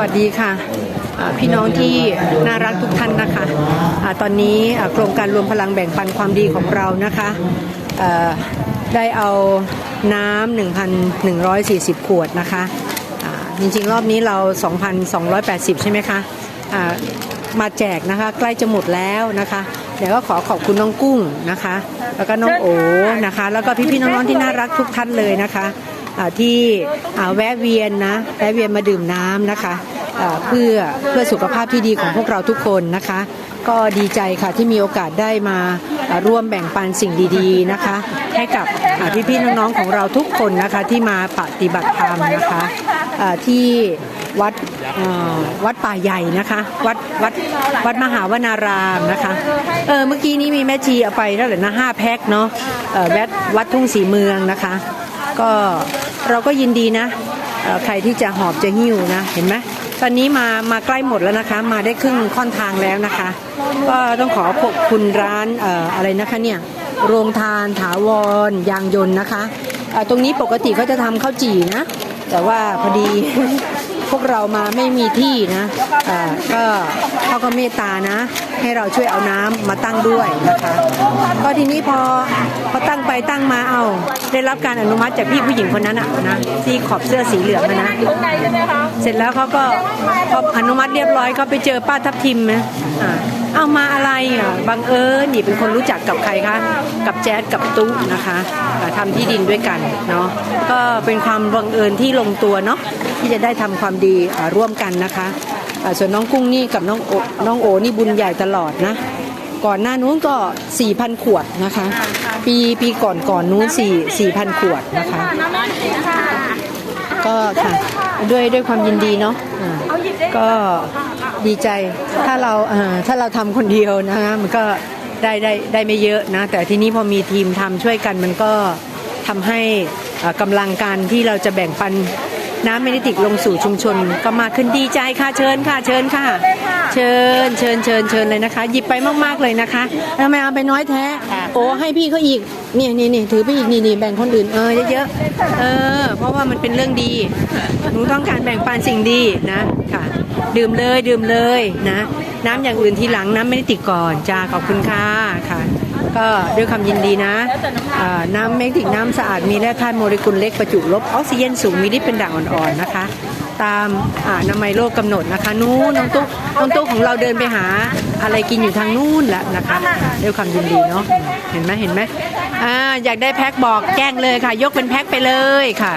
วัสดีค่ะพี่น้องที่น่ารักทุกท่านนะคะอาตอนนี้โครงการรวมพลังแบ่งปันความดีของเรานะคะเอ่อได้เอาน้ำ1,140 ขวดนะคะจริงๆ รอบนี้เรา 2,280 ใช่ไหมคะมาแจกนะคะใกล้จะหมดแล้วนะคะเดี๋ยวก็ขอขอบคุณน้องกุ้งนะคะ แล้วก็น้องโอนะคะ แล้วก็พี่ๆน้องๆที่น่ารักทุกท่านเลยนะคะ ที่แวะเวียนนะแวะเวียนมาดื่มน้ำนะคะเพื่อเพื่อสุขภาพที่ดีของพวกเราทุกคนนะคะ ก็ดีใจค่ะที่มีโอกาสได้มาร่วมแบ่งปันสิ่งดีๆนะคะ ให้กับพี่ๆน้องๆของเราทุกคนนะคะที่มาปฏิบัติธรรมนะคะที่วัดวัดป่าใหญ่นะคะ วัดวัดวัดมหาวนารามนะคะเออเมื่อกี้นี้มีแม่ชีเอาไปเท่าไหร่นะห้าแพ็คเนาะวัดวัดทุ่งสีเมืองนะคะ ก็ เราก็ยินดีนะใครที่จะหอบจะหิ้วนะเห็นไหมตอนนี้มามาใกล้หมดแล้วนะคะ มาได้ครึ่งค่อนทางแล้วนะคะ ก็ต้องขอขอบคุณร้านอออะไรนะคะเนี่ยโรงทานถาวรยางยนต์นะคะตรงนี้ปกติเขาจะทำข้าวจี่นะ แต่ว่าพอดีพวกเรามาไม่มีที่นะก็เขาก็เมตตานะ ให้เราช่วยเอาน้ำมาตั้งด้วยนะคะ ก็ทีนี้พอพอตั้งไปตั้งมาเอา ได้รับการอนุมัติจากพี่ผู้หญิงคนนั้นอะนะที่ขอบเสื้อสีเหลืองอะนะ เสร็จแล้วเขาก็พออนุมัติเรียบร้อยเขาไปเจอป้าทับทิมนะอ่าเอามาอะไรอะบังเอิญนี่เป็นคนรู้จักกับใครคะกับแจ๊ดกับตุ๊นะคะอ่าทำที่ดินด้วยกันเนาะก็เป็นความบังเอิญที่ลงตัวเนาะที่จะได้ทำความดีอ่าร่วมกันนะคะอ่าส่วนน้องกุ้งนี่กับน้องโอน้องโอนี่บุญใหญ่ตลอดนะ ก่อนหน้านู้นก็ 4,000 ขวดนะคะ ปีปีก่อนก่อนนู้น4 4,000 ขวดนะคะ ก็ค่ะด้วยด้วยความยินดีเนาะอ่าก็ดีใจถ้าเราเอ่อถ้าเราทำคนเดียวนะคะมันก็ได้ได้ได้ไม่เยอะนะ แต่ทีนี้พอมีทีมทำช่วยกันมันก็ทำให้เอ่อกำลังการที่เราจะแบ่งปันน้ำเมนิติกลงสู่ชุมชนก็มากขึ้นดีใจค่ะเชิญค่ะเชิญค่ะ เชิญเชิญเชิญเชิญเลยนะคะ หยิบไปมากๆเลยนะคะทำไมเอาไปน้อยแท้ โอ้ให้พี่เขาอีกนี่นี่นี่ถือไปอีกนี่นี่แบ่งคนอื่นเออเยอะๆเออ เพราะว่ามันเป็นเรื่องดีหนูต้องการแบ่งปันสิ่งดีนะค่ะ ดื่มเลยดื่มเลยนะ น้ำอย่างอื่นทีหลังน้ำไม่ได้ติดก่อนจ้าขอบคุณค่ะค่ะก็ด้วยความยินดีนะอ่าน้ำเมกติกน้ำสะอาดมีแร่ธาตุโมเลกุลเล็กประจุลบออกซิเจนสูงมีฤทธิ์เป็นด่างอ่อนๆนะคะ ตามอนามัยโลกกำหนดนะคะนู้นน้องตุ๊กน้องตุ๊กของเราเดินไปหาอะไรกินอยู่ทางนู้นแหล้วนะคะด้วยความยินดีเนาะเห็นไหมเห็นไหมอ่าอยากได้แพ็คบอกแจ้งเลยค่ะ ยกเป็นแพ็คไปเลยค่ะ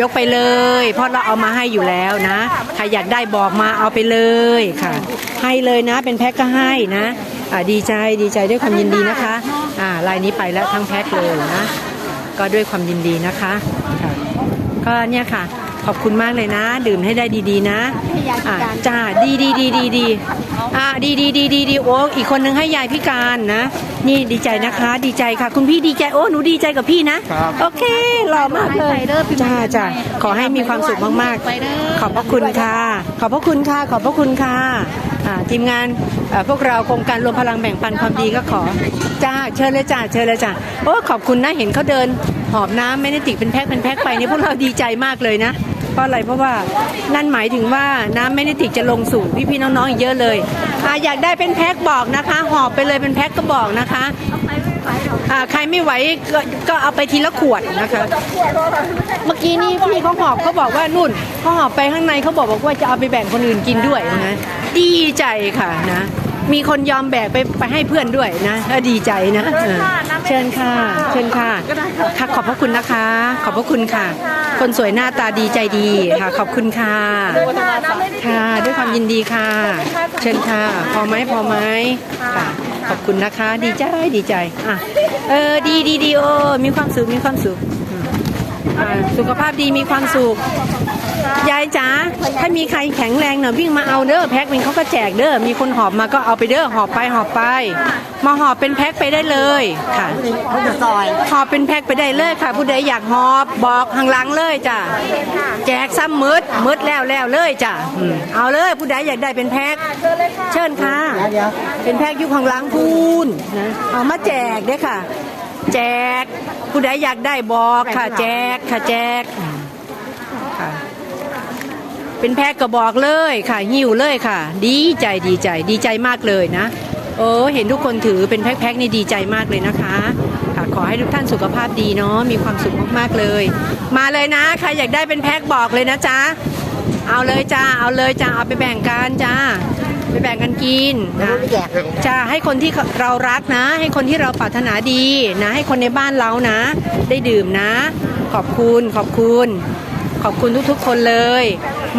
ยกไปเลย เพราะเราเอามาให้อยู่แล้วนะใครอยากได้บอกมาเอาไปเลยค่ะ ให้เลยนะ เป็นแพ็คก็ให้นะอ่าดีใจดีใจด้วยความยินดีนะคะอ่าลายนี้ไปแล้วทั้งแพ็คเลยนะ ก็ด้วยความยินดีนะคะค่ะก็เนี่ยค่ะ ขอบคุณมากเลยนะ ดื่มให้ได้ดีๆนะอ่าจ้าดีดีดีดีดีอ่าดีดีดีดีดีโอ้อีกคนนึงให้ยายพิการนะ นี่ดีใจนะคะ ดีใจค่ะ คุณพี่ดีใจโอ้หนูดีใจกับพี่นะ โอเคหล่อมากเลยจ้าจ้าขอให้มีความสุขมากๆ ขอบพระคุณค่ะ ขอบพระคุณค่ะ ขอบพระคุณค่ะอ่าทีมงานเอ่อพวกเราโครงการรวมพลังแบ่งปันความดีก็ขอจ้าเชิญเลยจ้าเชิญเลยจ้าโอ้ขอบคุณนะเห็นเขาเดินหอบน้ำไม่ได้ติดเป็นแพ็คเป็นแพ็คไปนี่พวกเราดีใจมากเลยนะ เพราะอะไรเพราะว่านั่นหมายถึงว่าน้ำไม่ได้ติดจะลงสู่พี่ๆน้องๆอีกเยอะเลยออยากได้เป็นแพ็คบอกนะคะ หอบไปเลยเป็นแพ็คก็บอกนะคะอ่าใครไม่ไหวก็ก็เอาไปทีละขวดนะคะ เมื่อกี้นี่พี่เขาหอบเขาบอกว่านุ่นเขาหอบไปข้างในเขาบอกบอกว่าจะเอาไปแบ่งคนอื่นกินด้วยนะดีใจค่ะนะ มีคนยอมแบกไปไปให้เพื่อนด้วยนะก็ดีใจนะเออเชิญค่ะ เชิญค่ะค่ะขอบพระคุณนะคะ ขอบพระคุณค่ะ คนสวยหน้าตาดีใจดีค่ะ ขอบคุณค่ะค่ะ ด้วยความยินดีค่ะ เชิญค่ะ พอไหมพอไหมค่ะขอบคุณนะคะ ดีใจดีใจอะเออดีดีดีโอมีความสุขมีความสุขอ่าสุขภาพดีมีความสุข ยายจ๋าถ้ามีใครแข็งแรงหน่อยวิ่งมาเอาเด้อแพ็คหนึงเขาก็แจกเด้อมีคนหอบมาก็เอาไปเด้อหอบไปหอบไป มาหอบเป็นแพ็คไปได้เลยค่ะเขาจะซอยหอบเป็นแพ็คไปได้เลยค่ะ ผู้ใดอยากหอบบอกข้างหลังเลยจ้ะแจกซ้ำมืดมืดแล้วแล้วเลยจ้ะอืมเอาเลยผู้ใดอยากได้เป็นแพ็คเชิญค่ะเดี๋ยวเป็นแพ็คอยุคของล้างพูนนะเอามาแจกเด้อค่ะ แจกผู้ใดอยากได้บอกค่ะ แจกค่ะแจกค่ะไป เป็นแพ็กกระบอกเลยค่ะหิวเลยค่ะ ดีใจดีใจดีใจมากเลยนะ โอ้เห็นทุกคนถือเป็นแพ็คๆนี่ดีใจมากเลยนะคะค่ะขอให้ทุกท่านสุขภาพดีเนาะมีความสุขมากๆเลย มาเลยนะใครอยากได้เป็นแพ็คบอกเลยนะจ๊ะเอาเลยจ้าเอาเลยจ้าเอาไปแบ่งกันจ้าไปแบ่งกันกินนะจ้าให้คนที่เรารักนะ ให้คนที่เราปรารถนาดีนะ ให้คนในบ้านเรานะ ได้ดื่มนะ ขอบคุณขอบคุณ ขอบคุณทุกๆคนเลย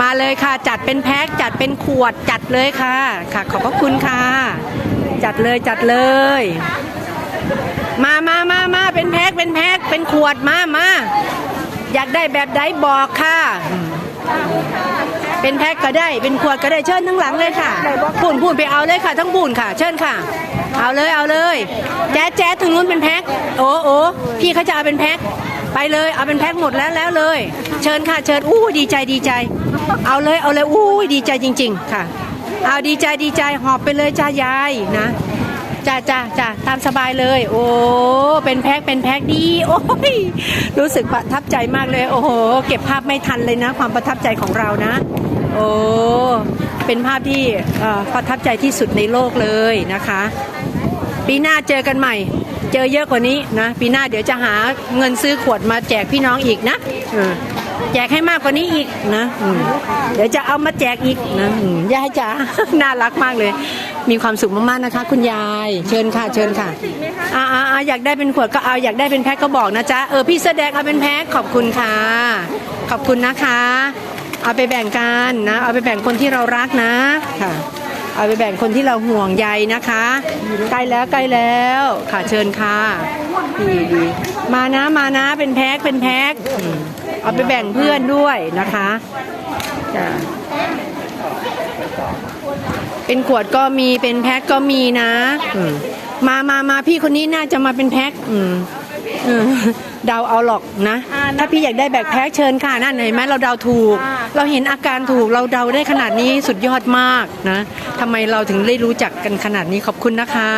มาเลยค่ะ จัดเป็นแพ็คจัดเป็นขวดจัดเลยค่ะค่ะ ขอบพระคุณค่ะ จัดเลยจัดเลย มามามามาเป็นแพ็คเป็นแพ็คเป็นขวดมามาอยากได้แบบใดบอกค่ะ เป็นแพ็คก็ได้เป็นขวดก็ได้เชิญทั้งหลังเลยค่ะพูนพูนไปเอาเลยค่ะ ทั้งพูนค่ะ เชิญค่ะ เอาเลยเอาเลย แจ๊ดแจ๊ดถึงนู้นเป็นแพ็คโอ้โอ้พี่เขาจะเอาเป็นแพ็ค ไปเลยเอาเป็นแพ็คหมดแล้วแล้วเลย เชิญค่ะเชิญอู้ดีใจดีใจ เอาเลยเอาเลยอู้ดีใจจริง ๆ ค่ะ เอาดีใจดีใจหอบไปเลยจ้ายายนะจ้าจ้าจ้าตามสบายเลย โอ้เป็นแพ็คเป็นแพ็คดีโอ้ยรู้สึกประทับใจมากเลย โอ้โห เก็บภาพไม่ทันเลยนะ ความประทับใจของเรานะ โอ้เป็นภาพที่ประทับใจที่สุดในโลกเลยนะคะ ปีหน้าเจอกันใหม่ เจอเยอะกว่านี้นะปีหน้าเดี๋ยวจะหาเงินซื้อขวดมาแจกพี่น้องอีกนะแจกให้มากกว่านี้อีกนะเดี๋ยวจะเอามาแจกอีกนะยายจ๋าน่ารักมากเลย มีความสุขมากๆนะคะ คุณยาย เชิญค่ะ เชิญค่ะอ่าอ่าอยากได้เป็นขวดก็เอาอยากได้เป็นแพ็คก็บอกนะจ๊ะเออพี่แสอแดงเอาเป็นแพ็คขอบคุณค่ะ ขอบคุณนะคะ เอาไปแบ่งกันนะ เอาไปแบ่งคนที่เรารักนะค่ะ เอาไปแบ่งคนที่เราห่วงใยนะคะ ใกล้แล้วใกล้แล้วค่ะเชิญค่ะดีดีมานะมานะเป็นแพ็คเป็นแพ็คเอาไปแบ่งเพื่อนด้วยนะคะจ้ะเป็นขวดก็มีเป็นแพ็คก็มีนะมมามามาพี่คนนี้น่าจะมาเป็นแพ็คอืม เดาเอาหรอกนะ ถ้าพี่อยากได้แบบแพ็คเชิญค่ะนั่นเห็นไหมเราเดาถูก เราเห็นอาการถูกเราเดาได้ขนาดนี้สุดยอดมากนะทำไมเราถึงได้รู้จักกันขนาดนี้ขอบคุณนะคะ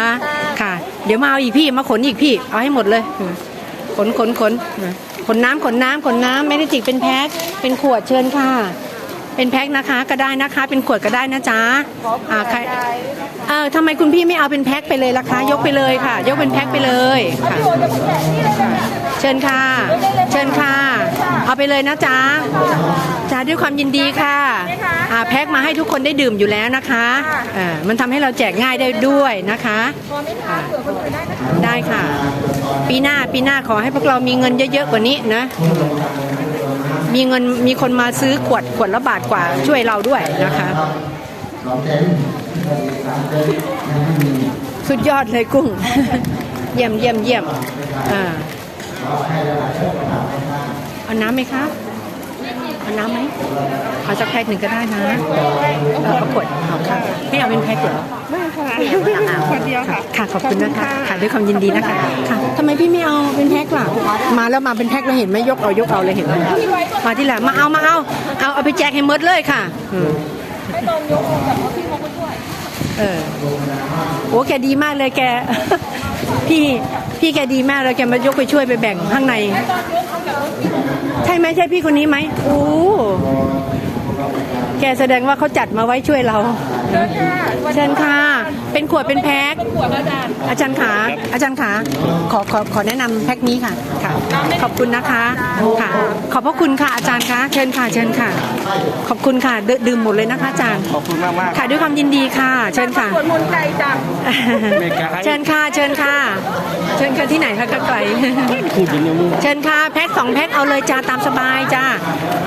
ค่ะ เดี๋ยวมาเอาอีกพี่มาขนอีกพี่ เอาให้หมดเลย ขนขนขนขนน้ำขนน้ำขนน้ำไม่ได้จิกเป็นแพ็คเป็นขวดเชิญค่ะ เป็นแพ็คนะคะก็ได้นะคะ เป็นขวดก็ได้นะจ๊ะอ่าใครเออทำไมคุณพี่ไม่เอาเป็นแพ็คไปเลยล่ะคะยกไปเลยค่ะ ยกเป็นแพ็คไปเลยค่ะเชิญค่ะ เชิญค่ะ เอาไปเลยนะจ๊ะจ้าด้วยความยินดีค่ะอ่าแพ็คมาให้ทุกคนได้ดื่มอยู่แล้วนะคะอ่ามันทำให้เราแจกง่ายได้ด้วยนะคะอ่าได้ค่ะ ปีหน้าปีหน้าขอให้พวกเรามีเงินเยอะๆกว่านี้นะ มีเงินมีคนมาซื้อขวดขวดละบาทกว่าช่วยเราด้วยนะคะสุดยอดเลยกุ้ง เยี่ยมเยี่ยมเยี่ยมอ่าเอาน้ำไหมคะ เอาน้ำไหมเอาสักแพ็คหนึ่งก็ได้นะเอาเอาขวดเอาค่ะไม่เอาเป็นแพ็คเหรอไม่ค่ะคนเดียวค่ะค่ะขอบคุณนะคะค่ะด้วยความยินดีนะคะค่ะทำไมพี่ไม่เอาเป็นแพ็คล่ะมาแล้วมาเป็นแพ็คแล้วเห็นไหมยกเอายกเอาเลยเห็นไหมมาที่หลังมาเอามาเอาเอาเอาไปแจกให้หมดเลยค่ะอืมให้ตอนยกลงแบบว่าพี่เขาก็ช่วยเออโอ้แกดีมากเลยแก พี่พี่แกดีมากเลยแกมายกไปช่วยไปแบ่งข้างใน ใช่ไหมใช่พี่คนนี้ไหมโอ้แกแสดงว่าเขาจัดมาไว้ช่วยเรา เชิญค่ะวันเชิญค่ะ เป็นขวดเป็นแพ็คขวดอาจารย์อาจารย์ขาอาจารย์ขาขอขอขอแนะนำแพ็คนี้ค่ะค่ะ ขอบคุณนะคะค่ะ ขอบพระคุณค่ะอาจารย์คะเชิญค่ะเชิญค่ะ ขอบคุณค่ะดดื่มหมดเลยนะคะอาจารย์ขอบคุณมากมากค่ะด้วยความยินดีค่ะ เชิญค่ะ สวดมนต์ใจจังเชิญค่ะเชิญค่ะ เชิญค่ะที่ไหนคะก็ไกล พูดถึงยังมึงเชิญค่ะแพ็คสองแพ็คเอาเลยจ้าตามสบายจ้า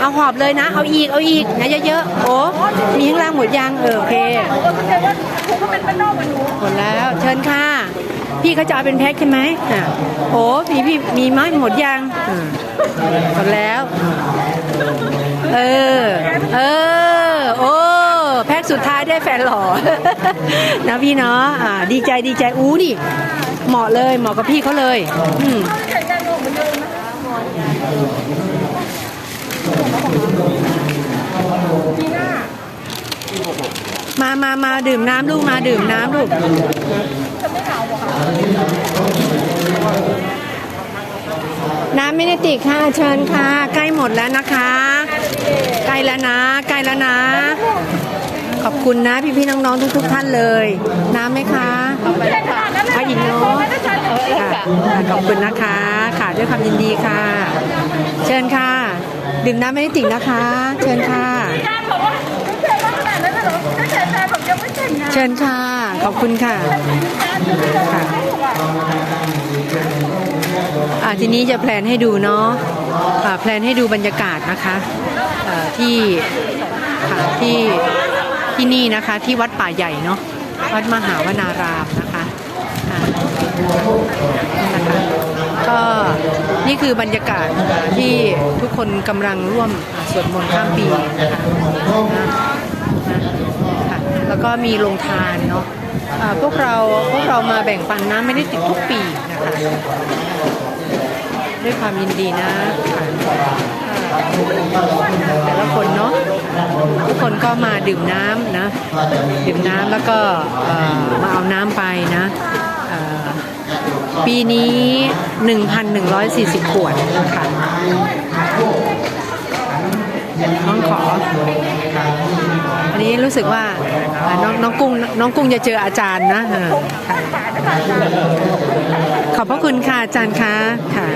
เอาหอบเลยนะ เอาอีกเอาอีกนะเยอะๆโอ้มีข้างล่างหมดยังเออโอเคหนูก็เข้าใจว่าครูก็เป็นบ้านนอกเหมดแล้ว เชิญค่ะ พี่เขาจะเอาเป็นแพ็คใช่ไหมอะโอ้มีพี่มีไหมหมดยังอะหมดแล้ว เออ เออ โอ้แพ็คสุดท้ายได้แฟนหล่อ นะพี่เนาะอ่าดีใจดีใจอู้ดิเหมาะเลยเหมาะกับพี่เขาเลย อืมแข็งแรงเหมือนเดิมนะคะปีหน้า มามามาดื่มน้ำลูกมาดื่มน้ำลูกน้ำไม่ได้ติค่ะเชิญค่ะ ใกล้หมดแล้วนะคะ ใกล้แล้วนะ ใกล้แล้วนะ ขอบคุณนะพี่ๆน้องๆทุก ๆ ท่านเลย น้ำไหมคะไม่ได้ขนาดนั้นเลยเอาอีกเนาะไม่ได้ใช้เลยขอบคุณนะคะ ค่ะด้วยความยินดีค่ะ เชิญค่ะ ดื่มน้ำไม่ได้ตินะคะ เชิญค่ะ เชิญค่ะ ขอบคุณค่ะค่ะทีนี้จะแพลนให้ดูเนาะอ่าแพลนให้ดูบรรยากาศนะคะอ่าที่ค่ะที่ที่นี่นะคะที่วัดป่าใหญ่เนาะวัดมหาวนารามนะคะนะคะก็นี่คือบรรยากาศที่ทุกคนกำลังร่วมสวดมนต์ข้ามปีนะคะ ค่ะแล้วก็มีโรงทานเนาะพวกเราพวกเรามาแบ่งปันน้ำไม่ได้ติดทุกปีนะคะด้วยความยินดีนะแต่ละคนเนาะทุกคนก็มาดื่มน้ำนะดื่มน้ำแล้วก็มาเอาน้ำไปนะเอ่อปีนี้ 1,140 ขวดค่ะน้องขอ นนี้รู้สึกว่าอ่าน้องน้องกุ้งน้องกุ้งจะเจออาจารย์นะเออค่ะขอบพระคุณค่ะอาจารย์คะค่ะ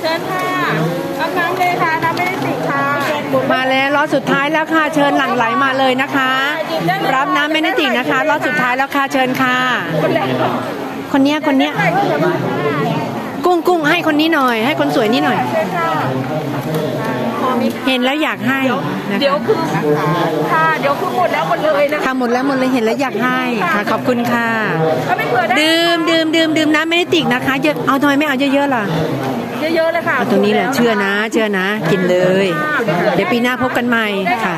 เชิญค่ะรับน้ำเลยค่ะน้ำไม่ได้ติดค่ะเชิญบุญมาแล้วรอบสุดท้ายแล้วค่ะเชิญหลั่งไหลมาเลยนะคะ รับน้ำไม่ได้ติดนะคะรอบสุดท้ายแล้วค่ะเชิญค่ะ คนแรกคนเนี้ยคนเนี้ยใส่ก็จะมากุ้งกุ้งให้คนนี้หน่อย ให้คนสวยนี่หน่อย เชิญค่ะพอมีเห็นแล้วอยากให้นะเดี๋ยวคะคือค่ะเดี๋ยวคือหมดแล้วหมดเลยนะค่ะหมดแล้วหมดเลยเห็นแล้วอยากให้ค่ะขอบคุณค่ะถ้าไม่เผื่อได้ดื่มดื่มดื่มดื่มน้ำไม่ได้ติดนะคะเยอะเอาทำไมไม่เอาเยอะๆล่ะเยอะๆเลยค่ะเอาตรงนี้แหละเชื่อนะ เชื่อนะ กินเลย เดี๋ยวปีหน้าพบกันใหม่ค่ะ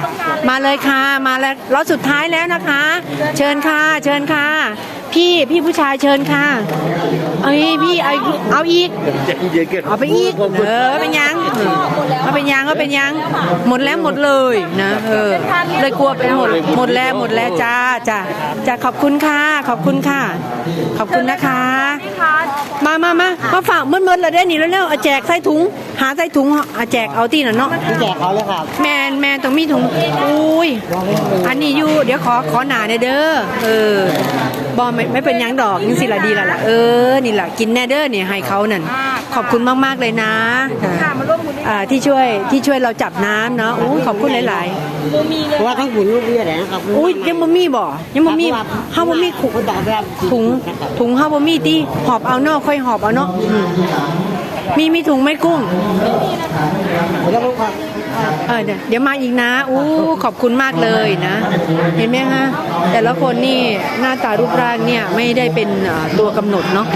มาเลยค่ะมาแล้วรอบสุดท้ายแล้วนะคะ เชิญค่ะ เชิญค่ะ พี่พี่ผู้ชายเชิญค่ะ เอ้ยพี่เอาอีกเอาอีกเอาไปอีกเออเป็นยังเอาเป็นยังเอาเป็นยังหมดแล้วหมดเลยนะเออเลยกลัวไปหมดหมดแล้วหมดแล้วจ้าจ้าจ้าขอบคุณค่ะขอบคุณค่ะ ขอบคุณนะคะค่ะมามามามาฝากมืดมืดๆเลยได้หนิแล้วเร็วเอาแจกใส่ถุง หาใส่ถุงเอาแจกเอาที่น่ะเนาะแจกเขาเลยครับแมนแมนต้องมีถุงอุ้ยอันนี้อยู่เดี๋ยวขอขอหนาเนี่ยเด้อเออ บอไม่ไม่เป็นหยังดอกยังสิละดีละล่ะเออนี่แหละกินแน่เด้อเนี่ยให้เขานั่นขอบคุณมากๆเลยนะค่ะค่ะมาร่วมบุญด้วยอ่าที่ช่วยที่ช่วยเราจับน้ำเนาะอุ้ยขอบคุณหลายโมมีเลเพยราะว่าเขาหุ่นลูกเบี้ยแหละนะครับๆอุ้ยยังบ่มีบ่ยังบ่มีเฮาบ่มีขุคุณต่อแบบถุงถุงเฮาบ่มีติหอบเอาเนาะค่อยหอบเอาเนาะอืมมีมีถุงไหมกุ้งแล้วก็ความ เออเดี๋ยวมาอีกนะอู้ขอบคุณมากเลยนะ เห็นไหมฮะแต่ละคนนี่หน้าตารูปร่างเนี่ยไม่ได้เป็นตัวกำหนดเนาะ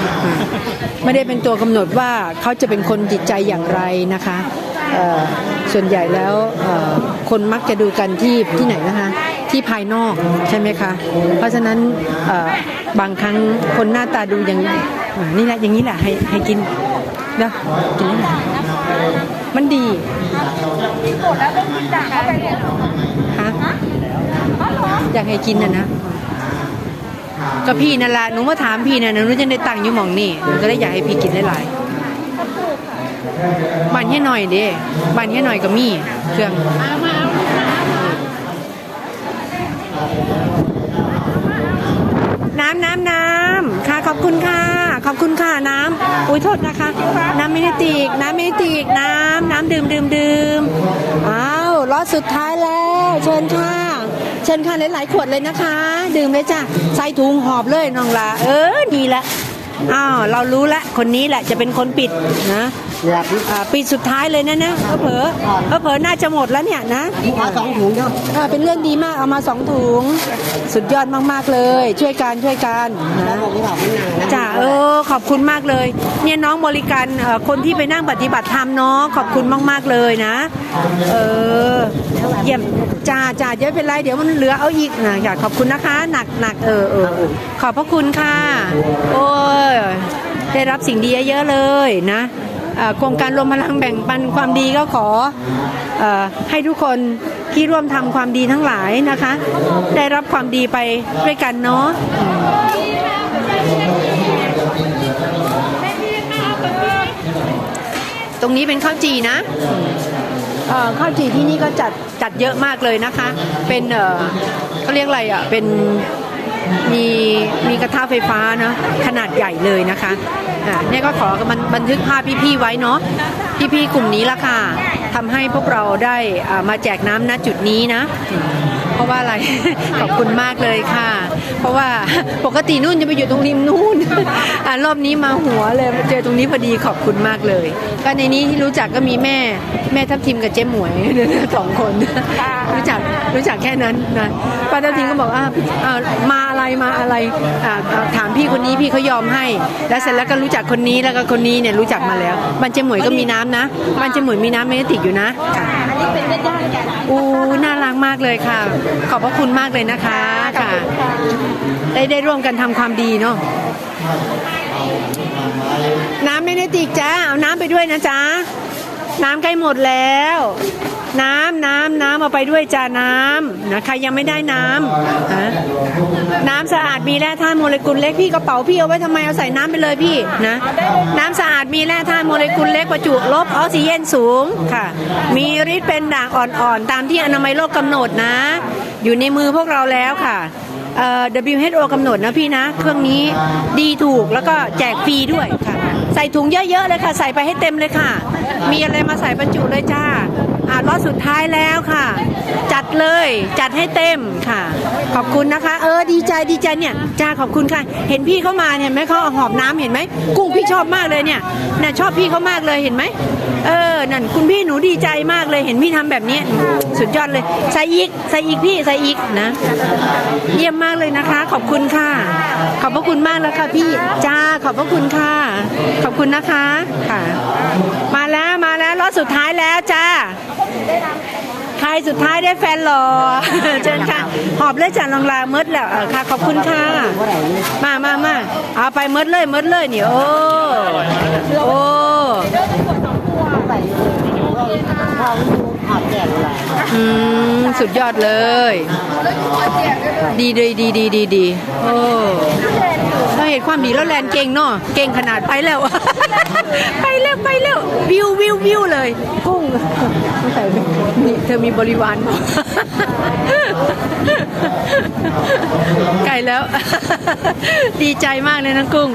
ไม่ได้เป็นตัวกำหนดว่าเขาจะเป็นคนจิตใจอย่างไรนะคะส่วนใหญ่แล้วคนมักจะดูกันที่ที่ไหนนะคะที่ภายนอกใช่ไหมคะเพราะฉะนั้นบางครั้งคนหน้าตาดูอย่างนี่แหละอย่างนี้แหละให้ให้กินนะกินนี่แหละมันดี หมดแล้วต้องกินด่างเข้าไปเนี่ยฮะอ๋อเหรออยากให้กินนะนะก็พี่นั่นแหละหนูมาถามพี่นะหนูจะได้ตังค์อยู่หมองนี่หนูก็เลยอยากให้พี่กินได้หลายบ้านเฮียหน่อยเด้บ้านเฮียหน่อยก็มีเครื่องน้ำน้ำน้ำค่ะ ขอบคุณค่ะ ขอบคุณค่ะน้ำอุ้ยโทษนะคะ น้ำมินิติก น้ำมินิติก น้ำน้ำดื่มดื่มดื่มอ้าวรอบสุดท้ายแล้ว เชิญค่ะ เชิญค่ะหลายๆขวดเลยนะคะ ดื่มเลยจ้ะใส่ถุงหอบเลยน้องละเออนี่แหละอ้าวเรารู้ละคนนี้แหละจะเป็นคนปิดนะ อยากอ่าปีสุดท้ายเลยนะนะเผลอเผลอเผลอๆน่าจะหมดแล้วเนี่ยนะเอาสองถุงเนาะอ่าเป็นเรื่องดีมากเอามาสองถุง สุดยอดมากๆเลย ช่วยกันช่วยกันแล้วนะผมบอกไม่นานนะจ้าเออขอบคุณมากเลย เนี่ยน้องบริการเอ่อคนที่ไปนั่งปฏิบัติธรรมเนาะขอบคุณมากๆเลยนะ เออเยี่ยมจ้าจ้าเดี๋ยวไม่เป็นไรเดี๋ยวมันเหลือเอาอีกนะอยากขอบคุณนะคะ หนักหนักเออเออเออขอบพระคุณค่ะ โอ้ยได้รับสิ่งดีเยอะๆเลยนะอ่า โครงการรวมพลังแบ่งปันความดีก็ขอเออให้ทุกคนที่ร่วมทำความดีทั้งหลายนะคะ ได้รับความดีไปด้วยกันเนาะตรงนี้เป็นข้าวจีนะเอเอ่อข้าวจี่ที่นี่ก็จัดจัดเยอะมากเลยนะคะ เป็นเอ่อเขาเรียกอะไรอะเป็น มีมีกระทะไฟฟ้านะขนาดใหญ่เลยนะคะอ่าเนี่ยก็ขอมันบันทึกภาพพี่ๆไว้เนาะพี่ๆกลุ่มนี้ละค่ะทำให้พวกเราได้อ่ามาแจกน้ำณจุดนี้นะ เพราะว่าอะไร ขอบคุณมากเลยค่ะ เพราะว่าปกตินู่นจะไปอยู่ตรงริมนู่นอ่ารอบนี้มาหัวเลยมาเจอตรงนี้พอดีขอบคุณมากเลย ก็ในนี้ที่รู้จักก็มีแม่แม่ทับทิมกับเจ๊หมวยสองคน รู้จักรู้จักแค่นั้นนะป้าทับทิมก็บอกอ่าอ่ามา อะไรมาอะไรถามพี่คนนี้พี่เขายอมให้ แล้วเสร็จแล้วก็รู้จักคนนี้แล้วก็คนนี้เนี่ยรู้จักมาแล้วบ้านเจ๊หมวยก็มีน้ำนะบ้านเจ๊หมวยมีน้ำเมติกอยู่นะค่ะอันนี้เป็นญาติกันอู้น่ารักมากเลยค่ะ ขอบพระคุณมากเลยนะคะค่ะ ได้ได้ร่วมกันทำความดีเนาะน้ำไม่ได้ติกจ้าเอาน้ำไปด้วยนะจ๊ะน้ำใกล้หมดแล้ว น้ำน้ำน้ำเอาไปด้วยจ้าน้ำนะใครยังไม่ได้น้ำฮะน้ำสะอาดมีแร่ธาตุโมเลกุลเล็กพี่กระเป๋าพี่เอาไว้ทำไมเอาใส่น้ำไปเลยพี่นะน้ำสะอาดมีแร่ธาตุโมเลกุลเล็กประจุลบออกซิเจนสูงค่ะ มีฤทธิ์เป็นด่างอ่อนๆ ตามที่อนามัยโลกกำหนดนะ อยู่ในมือพวกเราแล้วค่ะเอ่อ WHO กำหนดนะพี่นะ เครื่องนี้ดีถูกแล้วก็แจกฟรีด้วยค่ะ ใส่ถุงเยอะๆเลยค่ะ ใส่ไปให้เต็มเลยค่ะ มีอะไรมาใส่บรรจุเลยจ้า อ่ารอบสุดท้ายแล้วค่ะ จัดเลยจัดให้เต็มค่ะ ขอบคุณนะคะ เออดีใจดีใจเนี่ยจ้าขอบคุณค่ะ เห็นพี่เขามาเนี่ยไหมเขาเอาหอบน้ำเห็นไหมกุ้งพี่ชอบมากเลยเนี่ยน่ะชอบพี่เขามากเลยเห็นไหมเออนั่นคุณพี่หนูดีใจมากเลยเห็นพี่ทำแบบนี้สุดยอดเลยใส่อีกใส่อีกพี่ใส่อีกนะ เยี่ยมมากเลยนะคะ ขอบคุณค่ะขอบ ระคุณมากแล้วค่ะพี่จ้าขอบพระคุณค่ะ ขอบคุณนะคะค่ะ มาแล้วมาแล้วรอบสุดท้ายแล้วจ้าใครสุดท้ายได้แฟนหล่อเชิญค่ะหอบเลยจ้ะลองลาเมดแล้วเออค่ะ ขอบคุณค่ะ มามามาเอาไปเมดเลยเมดเลยนี่โอ้โอ้ไปข้าวหอดแจกเลยอืมสุดยอดเลย ดีดีดีดีดีดีโอ้ เราเห็นความดีแล้วแลนเก่งเนาะเก่งขนาดไปแล้ว ไปแล้วไปแล้ววิววิววิวเลยกุ้งไม่ใส่นี่เธอมีบริวารเปล่าไกลแล้ว ดีใจมากเลยนะกุ้ง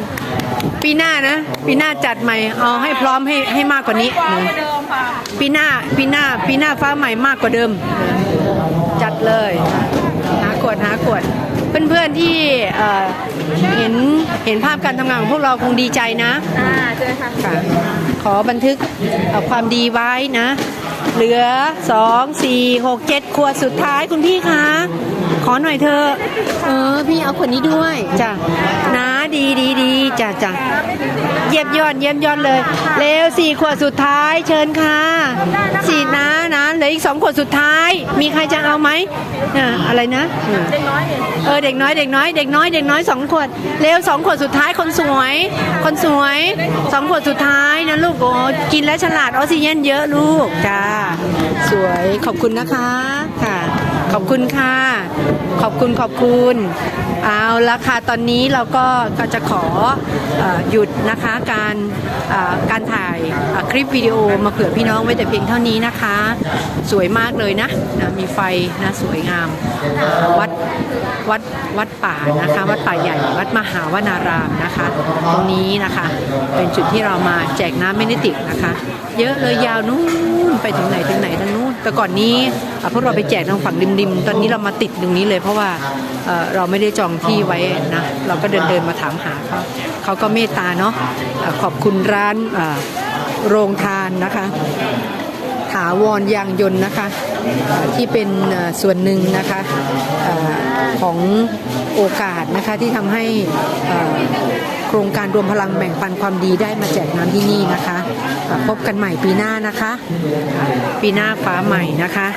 ปีหน้านะ ปีหน้าจัดใหม่เอาให้พร้อมให้ให้มากกว่านี้กว่านะเดิมค่ะปีหน้าปีหน้าปีหน้าฟ้าใหม่มากกว่าเดิม จัดเลย หาขวดหาขวด เพื่อนๆที่เอ่อเห็นเห็นภาพการทำงานของพวกเราคงดีใจนะอ่าเจอค่ะค่ะ ขอบันทึกเอ่อความดีไว้นะ เหลือ 2 4 6 7ขวดสุดท้ายคุณพี่คะขอหน่อยเธอะเออ พี่เอาขวดนี้ด้วยจ้ะนะดีดีดีจ้ะจ้ะ เยี่ยมยอดเยี่ยมยอดเลยเร็วสี่ขวดสุดท้ายเชิญค่ะสี่นะนะเหลืออีกสองขวดสุดท้าย มีใครจะเอาไหมอะอะไรนะอะเด็กน้อยเนี่ยเออเด็กน้อยเด็กน้อยเด็กน้อยเด็กน้อยสองขวดเร็วสองขวดสุดท้ายคนสวย คนสวยสองขวดสุดท้ายนะลูกโอ้กินแล้วฉลาดออกซิเจนเยอะลูกจ้าสวยขอบคุณนะคะค่ะ ขอบคุณค่ะ ขอบคุณขอบคุณเอาละค่ะตอนนี้เราก็ก็จะขออหยุดนะคะการการถ่ายคลิปวิดีโอมาเผื่อพี่น้องไว้แต่เพียงเท่านี้นะคะ สวยมากเลยนะนะมีไฟนะสวยงามวัดวัดวัดป่านะคะ วัดป่าใหญ่วัดมหาวนารามนะคะ ตรงนี้นะคะเป็นจุดที่เรามาแจกน้ำเมนิติกนะคะ เยอะเลยยาวนู่น ไปถึงไหนถึงไหนทางนู้นแต่ก่อนนี้พวกเราไปแจกทางฝั่งริมๆ ตอนนี้เรามาติดตรงนี้เลย เพราะว่าเเราไม่ได้จองที่ไว้นะเราก็เดินเดินมาถามหาเขาเขาก็เมตตาเนาะขอบคุณร้านโรงทานนะคะ ถาวรยางยนต์นะคะ ที่เป็นส่วนหนึ่งนะคะอของโอกาสนะคะที่ทำให้โครงการรวมพลังแบ่งปันความดีได้มาแจกน้ำที่นี่นะคะ พบกันใหม่ปีหน้านะคะ ปีหน้าฟ้าใหม่นะคะ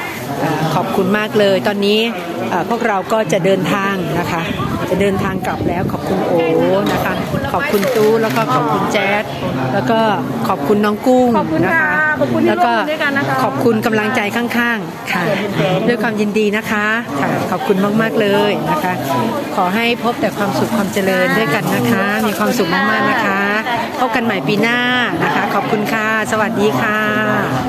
ขอบคุณมากเลย ตอนนี้พวกเราก็จะเดินทางนะคะ จะเดินทางกลับแล้วขอบคุณโอนะคะ ขอบคุณตู้แล้วก็ขอบคุณแจ๊ดแล้วก็ขอบคุณน้องกุ้งนะคะ แล้วร่วก็มด้วยกันนะคะขอบคุณกำลังใจข้างๆค่ะ ด้วยความยินดีนะคะค่ะขอบคุณมากๆเลยนะคะ ขอให้พบแต่ความสุขความเจริญด้วยกันนะคะ มีความสุขมากๆนะคะ พบกันใหม่ปีหน้านะคะ ขอบคุณค่ะ สวัสดีค่ะ